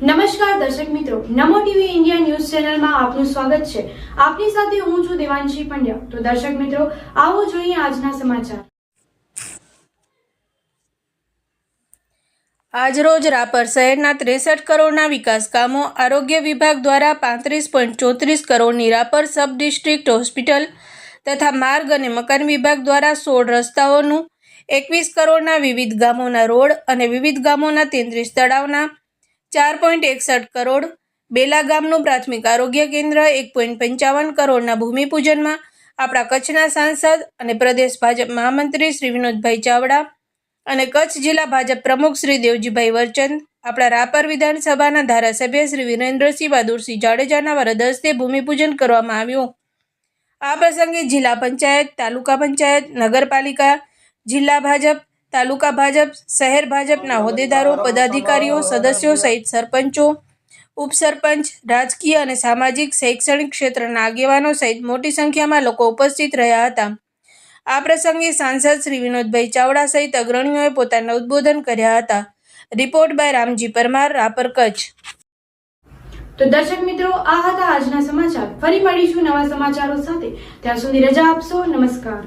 નમસ્કાર દર્શક મિત્રો, નમો ટીવી ઇન્ડિયા ન્યૂઝ ચેનલમાં આપનું સ્વાગત છે. આપની સાથે હું છું દેવાંશી પંડ્યા. તો દર્શક મિત્રો, આવો જોઈએ આજના સમાચાર. આજરોજ રાપર શહેરના ત્રેસઠ કરોડના વિકાસ કામો આરોગ્ય વિભાગ દ્વારા પાંત્રીસ પોઈન્ટ ચોત્રીસ કરોડની રાપર સબ ડિસ્ટ્રિક્ટ હોસ્પિટલ તથા માર્ગ અને મકાન વિભાગ દ્વારા સોળ રસ્તાઓનું એકવીસ કરોડના વિવિધ ગામોના રોડ અને વિવિધ ગામોના તેત્રીસ તળાવના ચાર પોઈન્ટ એકસઠ કરોડ. બેલા ગામનું પ્રાથમિક આરોગ્ય કેન્દ્ર એક પોઈન્ટ પંચાવન કરોડના ભૂમિપૂજનમાં આપણા કચ્છના સાંસદ અને પ્રદેશ ભાજપ મહામંત્રી શ્રી વિનોદભાઈ ચાવડા અને કચ્છ જિલ્લા ભાજપ પ્રમુખ શ્રી દેવજીભાઈ વરચંદ, આપણા રાપર વિધાનસભાના ધારાસભ્ય શ્રી વિરેન્દ્રસિંહ બહાદુરસિંહ જાડેજાના વરદ હસ્તે ભૂમિપૂજન કરવામાં આવ્યું. આ પ્રસંગે જિલ્લા પંચાયત, તાલુકા પંચાયત, નગરપાલિકા, જિલ્લા ભાજપ તાલુકા ભાજપ, શહેર ભાજપના હોદ્દેદારો, પદાધિકારીઓ, સદસ્યો સહિત સરપંચો, ઉપસરપંચ, રાજકીય અને સામાજિક શૈક્ષણિક ક્ષેત્રના આગેવાનો સહિત મોટી સંખ્યામાં લોકો ઉપસ્થિત રહ્યા હતા. આ પ્રસંગે સાંસદ શ્રી વિનોદભાઈ ચાવડા સહિત અગ્રણીઓએ પોતાના ઉદ્બોધન કર્યા હતા. Report by Ramji Parmar, Rapar Kutch. તો દર્શક મિત્રો, આ હતા આજના સમાચાર. ફરી મળીશું નવા સમાચારો સાથે. ત્યાં સુધી રજા આપશો. નમસ્કાર.